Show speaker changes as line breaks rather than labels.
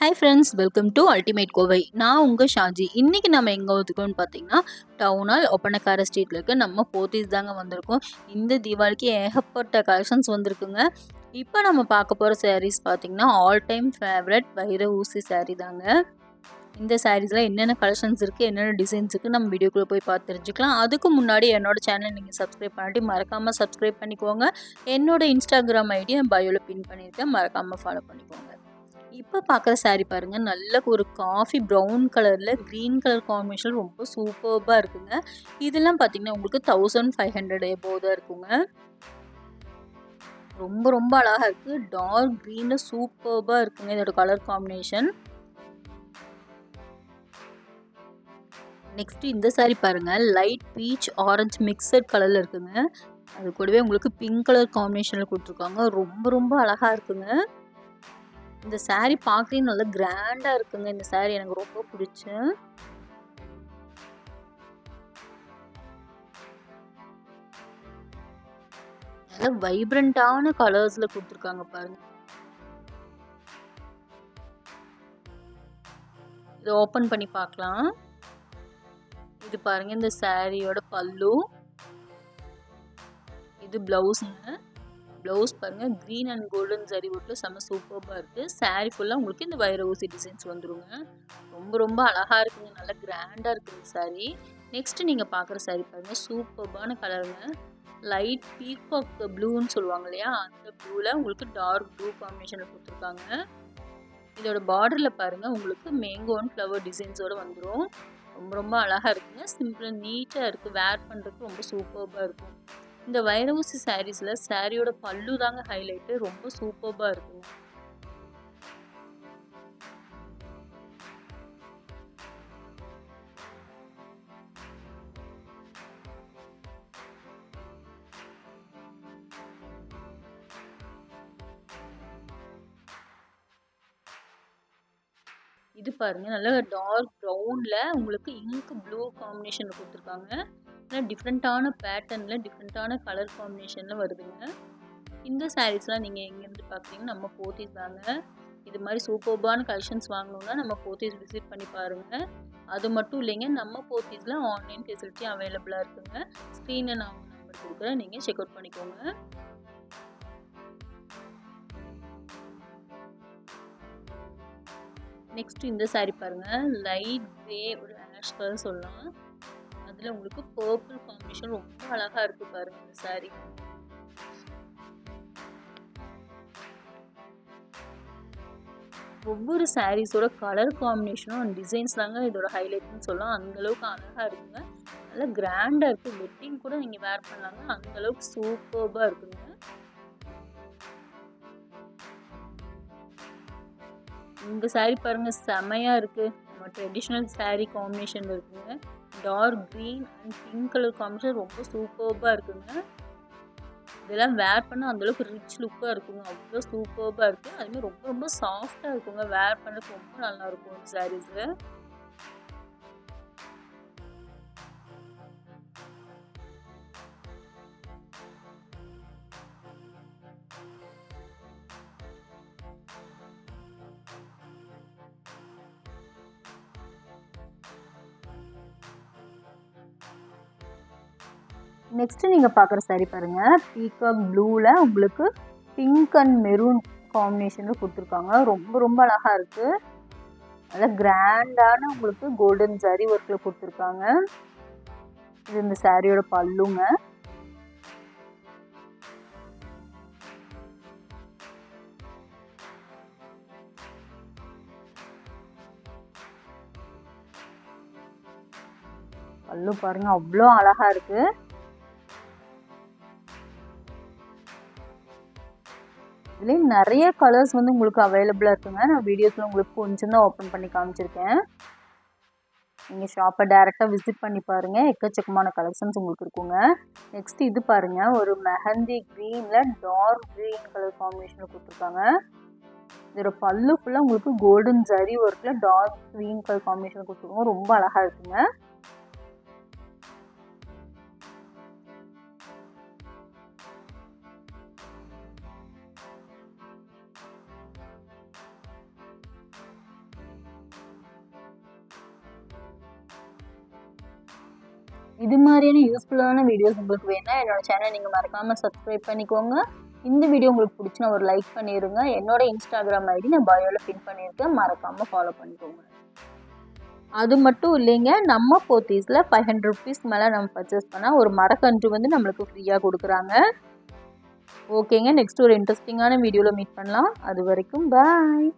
Hi friends welcome to ultimate Kovai நான் உங்கள் ஷாஜி. இன்றைக்கி நம்ம எங்கே வந்துருக்கோம்னு பார்த்தீங்கன்னா டவுனால் ஒப்பனக்கார ஸ்ட்ரீட்டில் இருக்க நம்ம போத்தீஸ் தாங்க வந்திருக்கோம். இந்த தீபாவளிக்கு ஏகப்பட்ட கலெக்ஷன்ஸ் வந்திருக்குங்க. இப்போ நம்ம பார்க்க போகிற சாரீஸ் பார்த்தீங்கன்னா ஆல் டைம் ஃபேவரட் வைர ஊசி சாரீ தாங்க. இந்த சாரீஸில் என்னென்ன கலெக்ஷன்ஸ் இருக்குது என்னென்ன டிசைன்ஸ் இருக்குது நம்ம வீடியோக்குள்ளே போய் பார்த்து தெரிஞ்சுக்கலாம். அதுக்கு முன்னாடி என்னோட சேனல் நீங்கள் சப்ஸ்கிரைப் பண்ணிட்டு மறக்காமல் சப்ஸ்கிரைப் பண்ணிக்கோங்க. என்னோட இன்ஸ்டாகிராம் ஐடி நான் பயோவில் பின் பண்ணியிருக்கேன். மறக்காமல் ஃபாலோ பண்ணிக்கோங்க. இப்போ பார்க்குற saree பாருங்கள் நல்ல ஒரு காஃபி ப்ரௌன் கலரில் க்ரீன் கலர் காம்பினேஷன் ரொம்ப சூப்பர்பாக இருக்குங்க. இதெல்லாம் பார்த்தீங்கன்னா உங்களுக்கு தௌசண்ட் ஃபைவ் ஹண்ட்ரட் எபோவ் தான் இருக்குங்க. ரொம்ப ரொம்ப அழகாக இருக்குது டார்க் க்ரீனில் சூப்பர்பாக இருக்குங்க இதோட கலர் காம்பினேஷன் நெக்ஸ்ட் இந்த saree பாருங்க லைட் பீச் ஆரஞ்சு மிக்சட் கலரில் இருக்குங்க. அது கூடவே உங்களுக்கு பிங்க் கலர் காம்பினேஷனில் கொடுத்துருக்காங்க. ரொம்ப ரொம்ப அழகாக இருக்குங்க. இந்த saree பார்க்கவே நல்லா கிராண்டாக இருக்குங்க இந்த saree. எனக்கு ரொம்ப பிடிச்சு. நல்ல வைப்ரண்டான கலர்ஸில் கொடுத்துருக்காங்க பாருங்க. இதை ஓப்பன் பண்ணி பார்க்கலாம். இது பாருங்க இந்த சாரியோட பல்லு. இது பிளவுஸுங்க ப்ளவுஸ் பாருங்க. க்ரீன் அண்ட் கோல்டன் சரி ஒட்டில் செம்ம சூப்பராக இருக்குது சாரீ ஃபுல்லாக உங்களுக்கு இந்த வைர ஊசி டிசைன்ஸ் வந்துருங்க. ரொம்ப ரொம்ப அழகாக இருக்குங்க. நல்லா கிராண்டாக இருக்குது சாரீ நெக்ஸ்ட் நீங்கள் பார்க்குற சாரீ பாருங்க. சூப்பர்பான கலருங்க லைட் பீகாக் ப்ளூன்னு சொல்லுவாங்க இல்லையா? அந்த ப்ளூவில் உங்களுக்கு டார்க் ப்ளூ காம்பினேஷனில் கொடுத்துருக்காங்க. இதோட பார்டரில் பாருங்கள் உங்களுக்கு மேங்கோ அண்ட் ஃப்ளவர் டிசைன்ஸோடு வந்துடும் ரொம்ப ரொம்ப அழகாக இருக்குங்க. சிம்பிளாக நீட்டாக இருக்குது வேர் பண்ணுறதுக்கு ரொம்ப சூப்பர்பாக இருக்கும். இந்த வைரமுசி சாரீஸில் சாரியோட பல்லு தாங்க ஹைலைட்டு ரொம்ப சூப்பர்பாக இருக்கும். இது பாருங்க நல்ல டார்க் ப்ரௌனில் உங்களுக்கு இங்க் ப்ளூ காம்பினேஷனில் கொடுத்துருக்காங்க. நல்லா டிஃப்ரெண்ட்டான பேட்டர்னில் டிஃப்ரெண்ட்டான கலர் காம்பினேஷனில் வருதுங்க. இந்த சாரீஸ்லாம் நீங்கள் எங்கேருந்து பார்க்குறீங்கன்னா நம்ம போத்தீஸ் தாங்க. இது மாதிரி சூப்பர்பான கலெக்ஷன்ஸ் வாங்கணுன்னா நம்ம போத்தீஸ் விசிட் பண்ணி பாருங்கள் அது மட்டும் இல்லைங்க நம்ம போத்தீஸில் ஆன்லைன் ஃபெசிலிட்டி அவைலபிளாக இருக்குங்க. ஸ்க்ரீனை நான் நம்பர் கொடுக்குறேன். நீங்கள் செக் அவுட் பண்ணிக்கோங்க. நெக்ஸ்ட் இந்த சாரீ பாருங்கள் லைட் கிரே ஒரு ஆஷ் கலர் சொல்லலாம். அதில் உங்களுக்கு பர்பிள் காம்பினேஷன் ரொம்ப அழகாக இருக்கு பாருங்க இந்த சாரீ ஒவ்வொரு சாரீஸோட கலர் காம்பினேஷனும் அண்ட் டிசைன்ஸ் தாங்க இதோட ஹைலைட்னு சொல்லலாம். அந்த அளவுக்கு அழகாக இருக்குங்க. நல்லா கிராண்டாக இருக்குது வெட்டிங் கூட நீங்கள் வேர் பண்ணலாங்க அந்த அளவுக்கு சூப்பர்பாக இருக்குங்க. இந்த சாரீ பாருங்கள் செமையாக இருக்குது நம்ம ட்ரெடிஷ்னல் சாரீ காம்பினேஷன் இருக்குங்க. Dark green and pink colour combination ரொம்ப சூப்பர்பாக இருக்குங்க. இதெல்லாம் வேர் பண்ணால் அந்தளவுக்கு ரிச் லுக்காக இருக்குங்க. அவ்வளோ சூப்பர்பாக இருக்குது அதுமாதிரி ரொம்ப ரொம்ப சாஃப்டாக இருக்குங்க. வேர் பண்ணுறதுக்கு ரொம்ப நல்லாயிருக்கும் இந்த சாரீஸு நெக்ஸ்ட்டு நீங்கள் பார்க்குற சாரீ பாருங்கள் பீகாக் ப்ளூவில் உங்களுக்கு பிங்க் அண்ட் மெரூன் காம்பினேஷனில் கொடுத்துருக்காங்க. ரொம்ப ரொம்ப அழகாக இருக்குது நல்லா கிராண்டான உங்களுக்கு கோல்டன் சாரி ஒர்க்கில் கொடுத்துருக்காங்க. இது இந்த சாரியோட பல்லுங்க. பல்லு பாருங்க அவ்வளோ அழகா இருக்கு. இதுலேயும் நிறைய கலர்ஸ் வந்து உங்களுக்கு அவைலபிளாக இருக்குங்க. நான் வீடியோஸில் உங்களுக்கு கொஞ்சம் தான் ஓப்பன் பண்ணி காமிச்சிருக்கேன். நீங்கள் ஷாப்பை டேரெக்டாக விசிட் பண்ணி பாருங்கள் எக்கச்சக்கமான கலெக்ஷன்ஸ் உங்களுக்கு இருக்குங்க. நெக்ஸ்ட் இது பாருங்கள் ஒரு மெஹந்தி க்ரீனில் டார்க் க்ரீன் கலர் காம்பினேஷனில் கொடுத்துருக்காங்க. இதோட பல்லு ஃபுல்லாக உங்களுக்கு கோல்டன் ஜரி ஒர்க்கில் டார்க் க்ரீன் கலர் காம்பினேஷன் கொடுத்துருக்கோங்க. ரொம்ப அழகாக இருக்குங்க. இது மாதிரியான யூஸ்ஃபுல்லான வீடியோஸ் உங்களுக்கு வேணால் என்னோட சேனல் நீங்கள் மறக்காமல் சப்ஸ்கிரைப் பண்ணிக்கோங்க. இந்த வீடியோ உங்களுக்கு பிடிச்சினா ஒரு லைக் பண்ணிடுங்க என்னோட இன்ஸ்டாகிராம் ஐடி நான் பயோவில் பின் பண்ணியிருக்கேன். மறக்காமல் ஃபாலோ பண்ணிக்கோங்க. அது மட்டும் இல்லைங்க நம்ம போத்தீஸில் ஃபைவ் ஹண்ட்ரட் ருபீஸ்க்கு மேலே நம்ம பர்ச்சேஸ் பண்ணால் ஒரு மரக்கன்று வந்து நம்மளுக்கு ஃப்ரீயாக கொடுக்குறாங்க. ஓகேங்க நெக்ஸ்ட் ஒரு இன்ட்ரெஸ்டிங்கான வீடியோவில் மீட் பண்ணலாம். அது வரைக்கும் பாய்